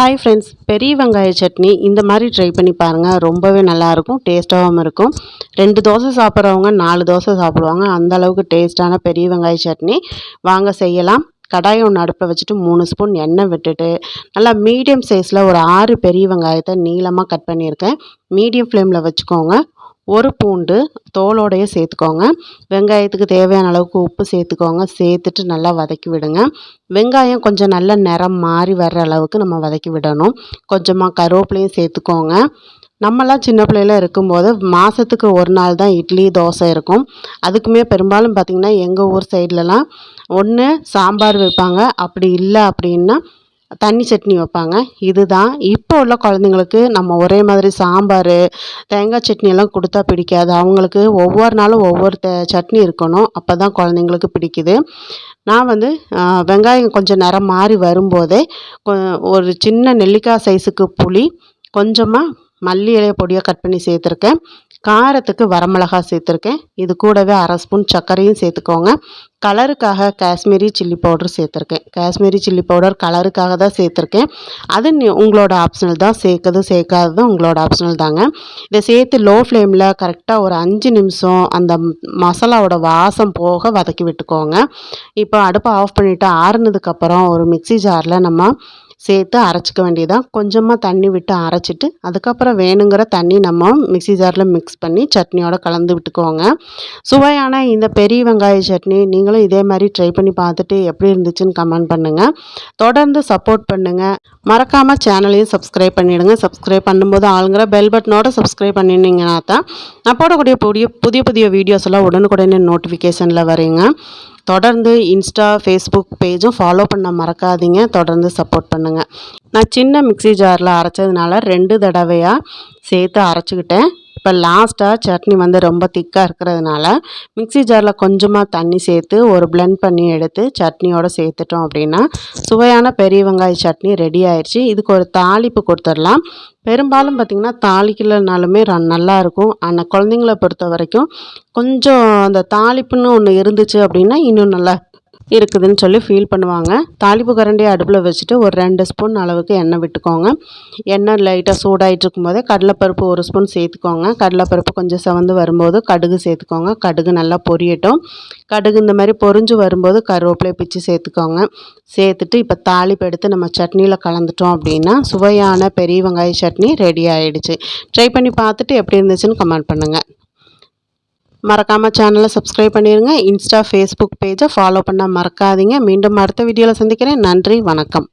Hi friends பெரிய வெங்காய சட்னி இந்த மாதிரி ட்ரை பண்ணி பாருங்கள் ரொம்பவே நல்லாயிருக்கும் டேஸ்ட்டாகவும் இருக்கும். ரெண்டு தோசை சாப்பிட்றவங்க நாலு தோசை சாப்பிடுவாங்க. அந்த அளவுக்கு டேஸ்ட்டான பெரிய வெங்காய சட்னி. வாங்க செய்யலாம். கடாயை ஒன்று அடுப்பில் வச்சுட்டு மூணு ஸ்பூன் எண்ணெய் விட்டுட்டு நல்லா மீடியம் சைஸில் ஒரு ஆறு பெரிய வெங்காயத்தை நீளமாக கட் பண்ணியிருக்கேன். மீடியம் ஃப்ளேமில் வச்சுக்கோங்க. ஒரு பூண்டு தோலோடையே சேர்த்துக்கோங்க. வெங்காயத்துக்கு தேவையான அளவுக்கு உப்பு சேர்த்துக்கோங்க. சேர்த்துட்டு நல்லா வதக்கி விடுங்க. வெங்காயம் கொஞ்சம் நல்ல நிறம் மாறி வர்ற அளவுக்கு நம்ம வதக்கி விடணும். கொஞ்சமாக கருவேப்பிலையும் சேர்த்துக்கோங்க. நம்மலாம் சின்ன பிள்ளையில இருக்கும்போது மாதத்துக்கு ஒரு நாள் தான் இட்லி தோசை இருக்கும். அதுக்குமே பெரும்பாலும் பார்த்திங்கன்னா எங்கள் ஊர் சைட்லலாம் ஒன்று சாம்பார் வைப்பாங்க. அப்படி இல்லை அப்படின்னா தண்ணி சட்னி வைப்பாங்க. இதுதான். இப்போ உள்ள குழந்தைங்களுக்கு நம்ம ஒரே மாதிரி சாம்பார் தேங்காய் சட்னியெல்லாம் கொடுத்தா பிடிக்காது. அவங்களுக்கு ஒவ்வொரு நாளும் ஒவ்வொரு த சட்னி இருக்கணும். அப்போ தான் குழந்தைங்களுக்கு பிடிக்குது. நான் வந்து வெங்காயம் கொஞ்சம் நிறம் மாறி வரும்போதே ஒரு சின்ன நெல்லிக்காய் சைஸுக்கு புளி கொஞ்சமாக மல்லி இலையை பொடியாக கட் பண்ணி சேர்த்துருக்கேன். காரத்துக்கு வரமிளகா சேர்த்துருக்கேன். இது கூடவே அரை ஸ்பூன் சர்க்கரையும் சேர்த்துக்கோங்க. கலருக்காக காஷ்மீரி சில்லி பவுடர் சேர்த்துருக்கேன். காஷ்மீரி சில்லி பவுடர் கலருக்காக தான் சேர்த்துருக்கேன். அது உங்களோட ஆப்ஷனல் தான். சேர்க்கறது சேர்க்காததும் உங்களோட ஆப்ஷனல் தாங்க. இதை சேர்த்து லோ ஃப்ளேமில் கரெக்டாக ஒரு அஞ்சு நிமிஷம் அந்த மசாலாவோட வாசம் போக வதக்கி விட்டுக்கோங்க. இப்போ அடுப்பை ஆஃப் பண்ணிவிட்டு ஆறுனதுக்கப்புறம் ஒரு மிக்சி ஜாரில் நம்ம சேர்த்து அரைச்சிக்க வேண்டியதான் கொஞ்சமாக தண்ணி விட்டு அரைச்சிட்டு அதுக்கப்புறம் வேணுங்கிற தண்ணி நம்ம மிக்சி ஜாரில் மிக்ஸ் பண்ணி சட்னியோட கலந்து விட்டுக்கோங்க சுவையான இந்த பெரிய வெங்காய சட்னி நீங்களும் இதே மாதிரி ட்ரை பண்ணி பார்த்துட்டு எப்படி இருந்துச்சுன்னு கமெண்ட் பண்ணுங்கள் தொடர்ந்து சப்போர்ட் பண்ணுங்கள் மறக்காமல் சேனலையும் சப்ஸ்கிரைப் பண்ணிவிடுங்க சப்ஸ்கிரைப் பண்ணும்போது ஆளுங்கிற பெல் பட்டனோட சப்ஸ்கிரைப் பண்ணிருந்தீங்கன்னா தான் நான் போடக்கூடிய புதிய புதிய புதிய வீடியோஸ் எல்லாம் உடனுக்குடனே நோட்டிஃபிகேஷனில் வரீங்க. தொடர்ந்து இன்ஸ்டா ஃபேஸ்புக் பேஜும் ஃபாலோ பண்ண மறக்காதீங்க. தொடர்ந்து சப்போர்ட் பண்ணுங்கள் நான் சின்ன மிக்சி ஜாரில் அரைச்சதுனால ரெண்டு தடவையாக சேர்த்து அரைச்சிக்கிட்டேன். இப்போ லாஸ்ட்டாக சட்னி வந்து ரொம்ப திக்காக இருக்கிறதுனால மிக்சி ஜாரில் கொஞ்சமாக தண்ணி சேர்த்து ஒரு பிளெண்ட் பண்ணி எடுத்து சட்னியோடு சேர்த்துட்டோம் அப்படின்னா சுவையான பெரிய வெங்காய சட்னி ரெடி ஆயிடுச்சு இதுக்கு ஒரு தாளிப்பு கொடுத்துடலாம். பெரும்பாலும் பார்த்திங்கன்னா தாளிக்கலைனாலுமே நல்லாயிருக்கும் ஆனால் குழந்தைங்கள பொறுத்த வரைக்கும் கொஞ்சம் அந்த தாளிப்புன்னு ஒன்று இருந்துச்சு அப்படின்னா இன்னும் நல்லா இருக்குதுன்னு சொல்லி ஃபீல் பண்ணுவாங்க. தாளிப்பு கரண்டியை அடுப்பில் வச்சுட்டு ஒரு ரெண்டு ஸ்பூன் அளவுக்கு எண்ணெய் விட்டுக்கோங்க. எண்ணெய் லைட்டாக சூடாகிட்டு இருக்கும்போதே கடலைப்பருப்பு ஒரு ஸ்பூன் சேர்த்துக்கோங்க. கடலைப்பருப்பு கொஞ்சம் செவந்து வரும்போது கடுகு சேர்த்துக்கோங்க. கடுகு நல்லா பொரியட்டும். கடுகு இந்த மாதிரி பொரிஞ்சு வரும்போது கருவேப்பிலை பிச்சு சேர்த்துக்கோங்க. சேர்த்துட்டு இப்போ தாளிப்பு எடுத்து நம்ம சட்னியில் கலந்துட்டோம் அப்படின்னா சுவையான பெரிய வெங்காய சட்னி ரெடி ஆகிடுச்சு ட்ரை பண்ணி பார்த்துட்டு எப்படி இருந்துச்சுன்னு கமெண்ட் பண்ணுங்கள் மறக்காமல் சேனலை சப்ஸ்கிரைப் பண்ணிடுங்க இன்ஸ்டா ஃபேஸ்புக் பேஜை ஃபாலோ பண்ண மறக்காதீங்க. மீண்டும் அடுத்த வீடியோவில் சந்திக்கிறேன். நன்றி வணக்கம்.